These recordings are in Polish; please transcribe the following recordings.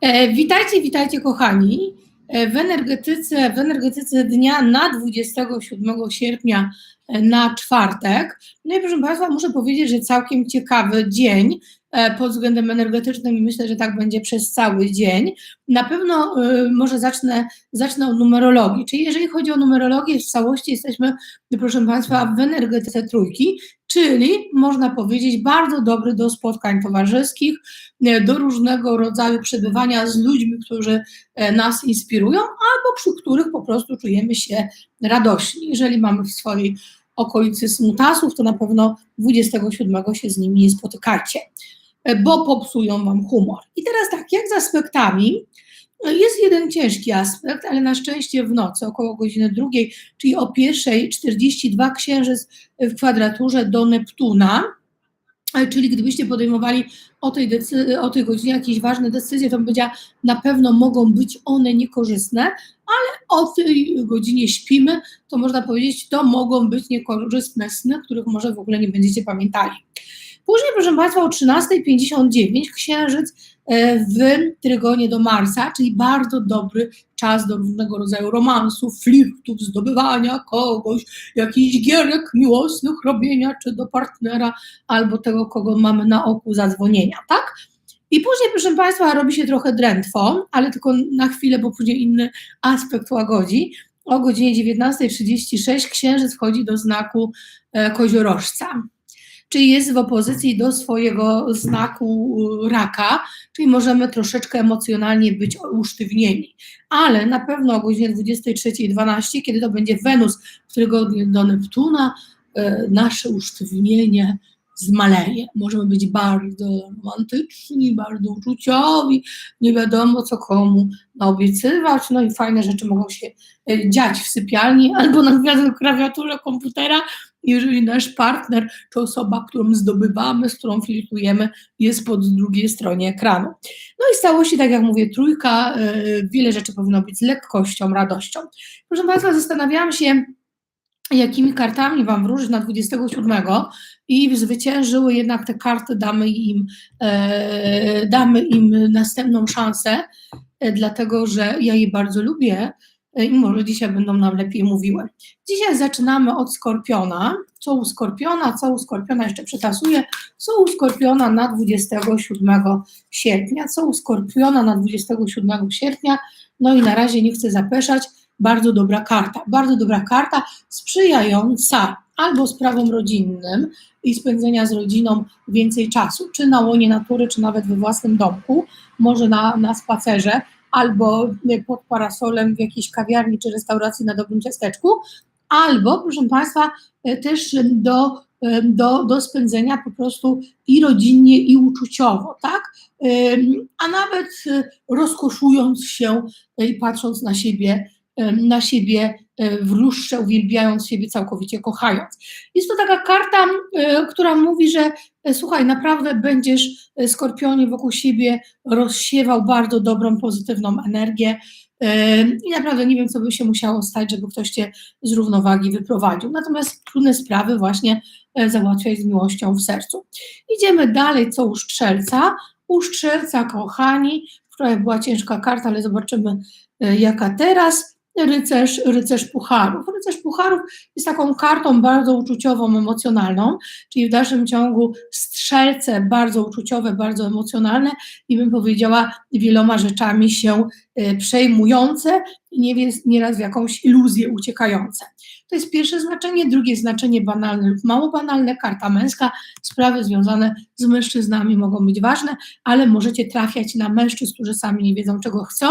E, witajcie, witajcie kochani. E, w energetyce, w energetyce dnia na 27 sierpnia na czwartek. No i proszę Państwa, muszę powiedzieć, że całkiem ciekawy dzień pod względem energetycznym i myślę, że tak będzie przez cały dzień. Na pewno może zacznę, zacznę od numerologii, czyli jeżeli chodzi o numerologię, w całości jesteśmy, proszę Państwa, w energetyce trójki, czyli można powiedzieć bardzo dobry do spotkań towarzyskich, e, do różnego rodzaju przebywania z ludźmi, którzy e, nas inspirują, albo przy których po prostu czujemy się radośni. Jeżeli mamy w swojej okolicy smutasów, to na pewno 27 się z nimi nie spotykajcie, e, bo popsują wam humor. I teraz tak, jak z aspektami, no, jest jeden ciężki aspekt, ale na szczęście w nocy, około godziny drugiej, czyli o pierwszej 42 księżyc w kwadraturze do Neptuna, czyli gdybyście podejmowali o tej, o tej godzinie jakieś ważne decyzje, to bym powiedziała, na pewno mogą być one niekorzystne, ale o tej godzinie śpimy, to można powiedzieć, to mogą być niekorzystne sny, których może w ogóle nie będziecie pamiętali. Później, proszę Państwa, o 13.59 księżyc e, w trygonie do Marsa, czyli bardzo dobry czas do różnego rodzaju romansów, flirtów, zdobywania kogoś, jakichś gierek miłosnych robienia, czy do partnera, albo tego, kogo mamy na oku, zadzwonienia, tak? I później, proszę Państwa, robi się trochę drętwo, ale tylko na chwilę, bo później inny aspekt łagodzi. O godzinie 19.36 księżyc wchodzi do znaku e, koziorożca czyli jest w opozycji do swojego znaku y, raka, czyli możemy troszeczkę emocjonalnie być usztywnieni. Ale na pewno o godzinie 23.12, kiedy to będzie Wenus tygodniu do Neptuna, y, nasze usztywnienie zmaleje. Możemy być bardzo romantyczni, bardzo uczuciowi, nie wiadomo co komu obiecywać, no i fajne rzeczy mogą się y, dziać w sypialni albo na klawiaturze komputera, jeżeli nasz partner czy osoba, którą zdobywamy, z którą filtrujemy, jest po drugiej stronie ekranu. No i stało się, tak jak mówię, trójka, e, wiele rzeczy powinno być z lekkością, radością. Proszę Państwa, zastanawiałam się, jakimi kartami Wam wróżyć na 27 i zwyciężyły jednak te karty, damy im, e, damy im następną szansę, e, dlatego że ja je bardzo lubię i może dzisiaj będą nam lepiej mówiły. Dzisiaj zaczynamy od Skorpiona. Co u Skorpiona, co u Skorpiona jeszcze przetasuję, co u Skorpiona na 27 sierpnia, co u Skorpiona na 27 sierpnia, no i na razie nie chcę zapeszać, bardzo dobra karta, bardzo dobra karta sprzyjająca albo sprawom rodzinnym i spędzenia z rodziną więcej czasu, czy na łonie natury, czy nawet we własnym domku, może na, na spacerze, albo pod parasolem w jakiejś kawiarni czy restauracji na dobrym ciasteczku, albo, proszę Państwa, e, też do, e, do, do spędzenia po prostu i rodzinnie, i uczuciowo, tak? E, a nawet rozkoszując się i patrząc na siebie, na siebie w lustrze, uwielbiając siebie całkowicie, kochając. Jest to taka karta, która mówi, że słuchaj, naprawdę będziesz, skorpionie, wokół siebie rozsiewał bardzo dobrą, pozytywną energię, i naprawdę nie wiem, co by się musiało stać, żeby ktoś cię z równowagi wyprowadził. Natomiast trudne sprawy właśnie e, załatwiaj z miłością w sercu. Idziemy dalej, co u Strzelca. U Strzelca, kochani, wczoraj była ciężka karta, ale zobaczymy, e, jaka teraz rycerz, rycerz pucharów. Rycerz pucharów jest taką kartą bardzo uczuciową, emocjonalną, czyli w dalszym ciągu strzelce bardzo uczuciowe, bardzo emocjonalne i bym powiedziała wieloma rzeczami się e, przejmujące i nieraz w jakąś iluzję uciekające. To jest pierwsze znaczenie, drugie znaczenie banalne lub mało banalne, karta męska, sprawy związane z mężczyznami mogą być ważne, ale możecie trafiać na mężczyzn, którzy sami nie wiedzą czego chcą,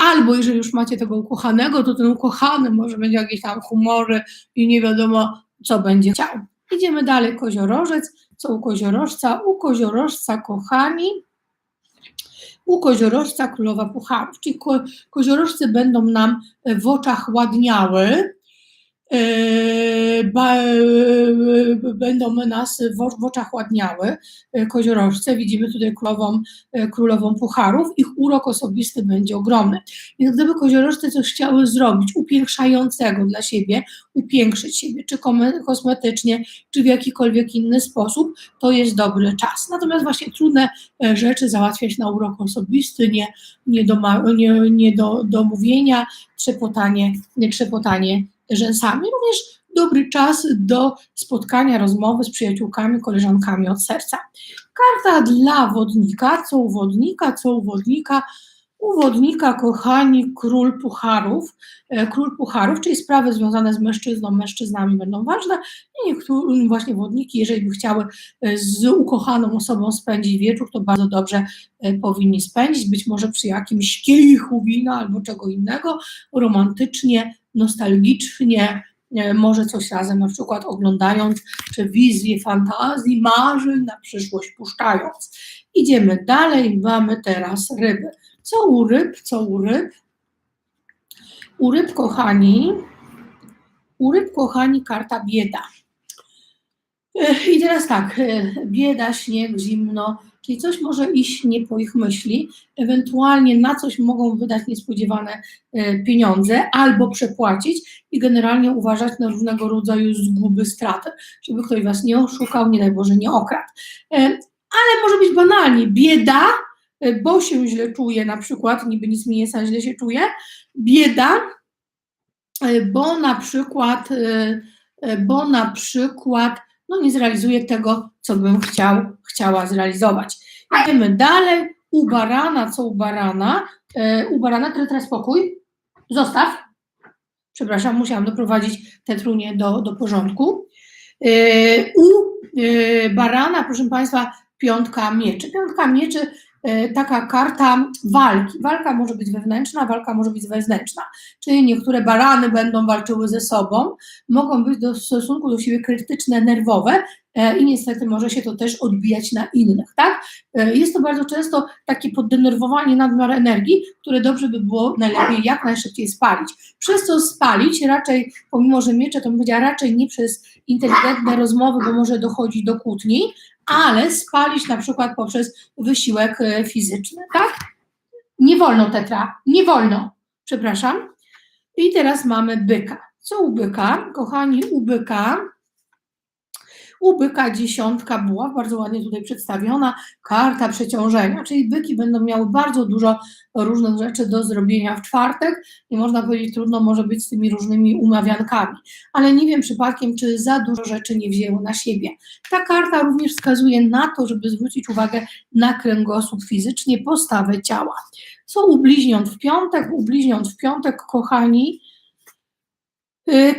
albo jeżeli już macie tego ukochanego, to ten ukochany może będzie jakieś tam humory i nie wiadomo, co będzie chciał. Idziemy dalej, koziorożec. Co u koziorożca? U koziorożca, kochani, u koziorożca królowa pucharów, czyli ko, koziorożcy będą nam w oczach ładniały, e, e, będą nas w, w oczach ładniały e, koziorożce. Widzimy tutaj królową, e, królową pucharów. Ich urok osobisty będzie ogromny. Więc gdyby koziorożce coś chciały zrobić upiększającego dla siebie, upiększyć siebie, czy kosmetycznie, czy w jakikolwiek inny sposób, to jest dobry czas. Natomiast właśnie trudne e, rzeczy załatwiać na urok osobisty, nie, nie, do, nie, nie do, do mówienia, trzepotanie, nie trzepotanie rzęsami. Również dobry czas do spotkania, rozmowy z przyjaciółkami, koleżankami od serca. Karta dla wodnika, co u wodnika, co u wodnika, u wodnika, kochani, król pucharów, e, król pucharów, czyli sprawy związane z mężczyzną, mężczyznami będą ważne i niektóre właśnie wodniki, jeżeli by chciały e, z ukochaną osobą spędzić wieczór, to bardzo dobrze e, powinni spędzić, być może przy jakimś kielichu wina albo czego innego, romantycznie, nostalgicznie, może coś razem na przykład oglądając, czy wizję fantazji, marzeń na przyszłość puszczając. Idziemy dalej, mamy teraz ryby. Co u ryb, co u ryb? U ryb, kochani, u ryb, kochani, karta bieda. I teraz tak, e, bieda, śnieg, zimno, czyli coś może iść nie po ich myśli, ewentualnie na coś mogą wydać niespodziewane e, pieniądze albo przepłacić i generalnie uważać na różnego rodzaju zguby, straty, żeby ktoś was nie oszukał, nie daj Boże, nie okradł. E, Ale może być banalnie, bieda, bo się źle czuje na przykład, niby nic mi nie jest, źle się czuje, bieda, e, bo na przykład, e, e, bo na przykład no nie zrealizuję tego, co bym chciał, chciała zrealizować. Idziemy dalej. U barana, co u barana? E, u barana, teraz, spokój. Zostaw. Przepraszam, musiałam doprowadzić tę trunię do, do porządku. E, u e, barana, proszę Państwa, piątka mieczy. Piątka mieczy, e, taka karta walki. Walka może być wewnętrzna, walka może być zewnętrzna. Czyli niektóre barany będą walczyły ze sobą, mogą być do, stosunku do siebie krytyczne, nerwowe i niestety może się to też odbijać na innych, tak? E, Jest to bardzo często takie poddenerwowanie, nadmiar energii, które dobrze by było najlepiej jak najszybciej spalić. Przez co spalić raczej, pomimo że miecze, to bym powiedziała raczej nie przez inteligentne rozmowy, bo może dochodzić do kłótni, ale spalić na przykład poprzez wysiłek e, fizyczny, tak? Nie wolno tetra, nie wolno, przepraszam. I teraz mamy byka. Co u byka? Kochani, u byka, u byka dziesiątka była bardzo ładnie tutaj przedstawiona, karta przeciążenia, czyli byki będą miały bardzo dużo różnych rzeczy do zrobienia w czwartek i można powiedzieć, trudno może być z tymi różnymi umawiankami, ale nie wiem przypadkiem, czy za dużo rzeczy nie wzięło na siebie. Ta karta również wskazuje na to, żeby zwrócić uwagę na kręgosłup fizycznie, postawę ciała. Co u bliźniąt w piątek? U bliźniąt w piątek, kochani,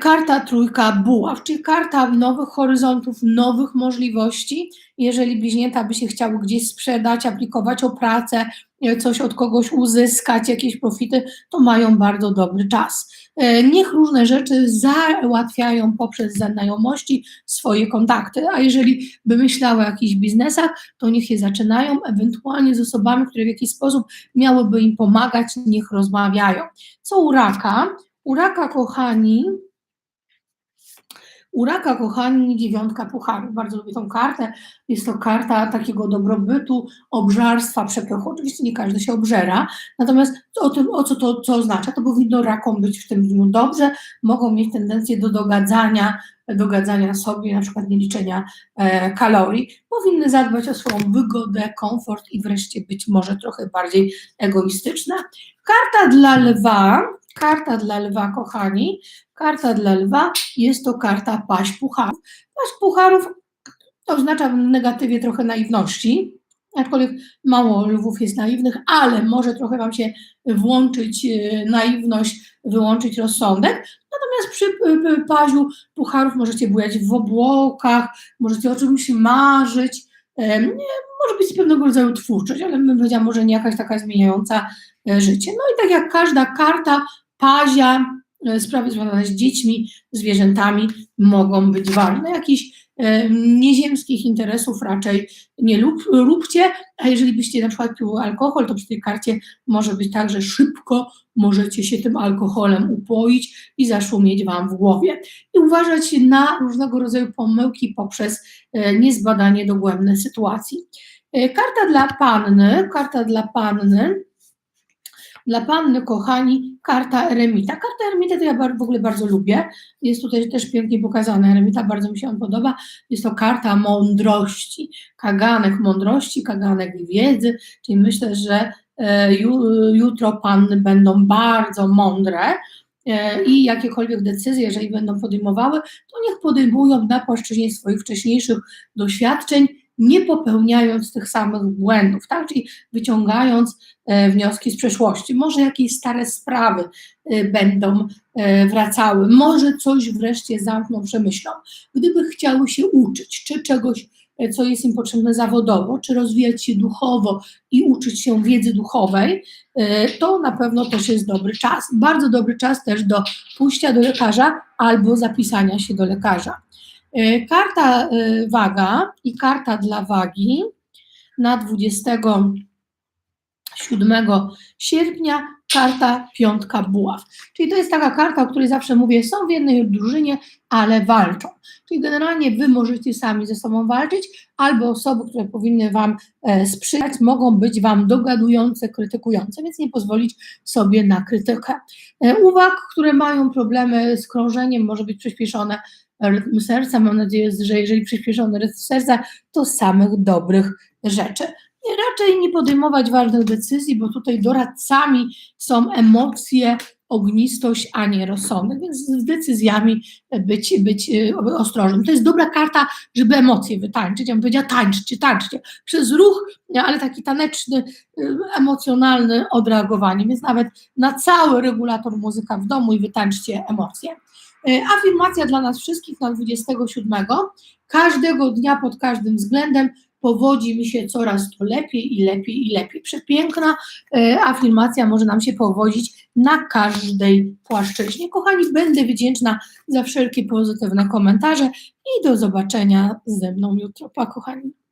karta trójka buław, czyli karta nowych horyzontów, nowych możliwości. Jeżeli bliźnięta by się chciały gdzieś sprzedać, aplikować o pracę, y, coś od kogoś uzyskać, jakieś profity, to mają bardzo dobry czas. Y, Niech różne rzeczy załatwiają poprzez znajomości swoje kontakty, a jeżeli by myślały o jakichś biznesach, to niech je zaczynają, ewentualnie z osobami, które w jakiś sposób miałyby im pomagać, niech rozmawiają. Co u raka? U raka, kochani, u raka, kochani, dziewiątka pucharów. Bardzo lubię tą kartę. Jest to karta takiego dobrobytu, obżarstwa, przepychu. Oczywiście nie każdy się obżera, natomiast o tym, o co to co oznacza, to powinno rakom być w tym dniu dobrze. Mogą mieć tendencję do dogadzania, dogadzania sobie, na przykład nie liczenia e, kalorii. Powinny zadbać o swoją wygodę, komfort i wreszcie być może trochę bardziej egoistyczne. Karta dla lwa, karta dla lwa, kochani, karta dla lwa jest to karta paść pucharów. Paść pucharów to oznacza w negatywie trochę naiwności, aczkolwiek mało lwów jest naiwnych, ale może trochę Wam się włączyć e, naiwność, wyłączyć rozsądek. Natomiast przy paziu pucharów możecie bujać w obłokach, możecie o czymś marzyć, może być pewnego rodzaju twórczość, ale bym powiedziała, może nie jakaś taka zmieniająca e, życie. No i tak jak każda karta pazia, e, sprawy związane z dziećmi, zwierzętami mogą być ważne. Jakiś e, nieziemskich interesów raczej nie lub, róbcie, a jeżeli byście na przykład pił alkohol, to przy tej karcie może być tak, że szybko możecie się tym alkoholem upoić i zaszumieć Wam w głowie. I uważać na różnego rodzaju pomyłki poprzez e, niezbadanie dogłębne sytuacji. Karta dla panny, karta dla panny, dla panny, kochani, karta eremita. Karta eremita to ja w ogóle bardzo lubię. Jest tutaj też pięknie pokazana eremita, bardzo mi się on podoba. Jest to karta mądrości, kaganek mądrości, kaganek wiedzy, czyli myślę, że e, ju- jutro panny będą bardzo mądre e, i jakiekolwiek decyzje, jeżeli będą podejmowały, to niech podejmują na płaszczyźnie swoich wcześniejszych doświadczeń, nie popełniając tych samych błędów, tak? czyli wyciągając e, wnioski z przeszłości. Może jakieś stare sprawy e, będą e, wracały, może coś wreszcie zamkną, przemyślą. Gdyby chciały się uczyć, czy czegoś, co jest im potrzebne zawodowo, czy rozwijać się duchowo i uczyć się wiedzy duchowej, to na pewno też jest dobry czas. Bardzo dobry czas też do pójścia do lekarza albo zapisania się do lekarza. E, Karta e, waga i karta dla wagi na 27 sierpnia karta piątka buław. Czyli to jest taka karta, o której zawsze mówię, są w jednej drużynie, ale walczą. Czyli generalnie wy możecie sami ze sobą walczyć, albo osoby, które powinny wam e, sprzyjać, mogą być wam dogadujące, krytykujące, więc nie pozwolić sobie na krytykę. E, uwag, które mają problemy z krążeniem, może być przyspieszone rytm serca. Mam nadzieję, że jeżeli przyspieszony rytm serca, to samych dobrych rzeczy. I raczej nie podejmować ważnych decyzji, bo tutaj doradcami są emocje, ognistość, a nie rozsądek, więc z decyzjami być, być y, ostrożnym. To jest dobra karta, żeby emocje wytańczyć. Ja bym powiedziała, tańczcie, tańczcie. Przez ruch, ale taki taneczny, y, emocjonalny odreagowanie, więc nawet na cały regulator muzyka w domu i wytańczcie emocje. E, Afirmacja dla nas wszystkich na 27. Każdego dnia pod każdym względem powodzi mi się coraz to lepiej i lepiej i lepiej. Przepiękna e, afirmacja może nam się powodzić na każdej płaszczyźnie. Kochani, będę wdzięczna za wszelkie pozytywne komentarze i do zobaczenia ze mną jutro. Pa, kochani.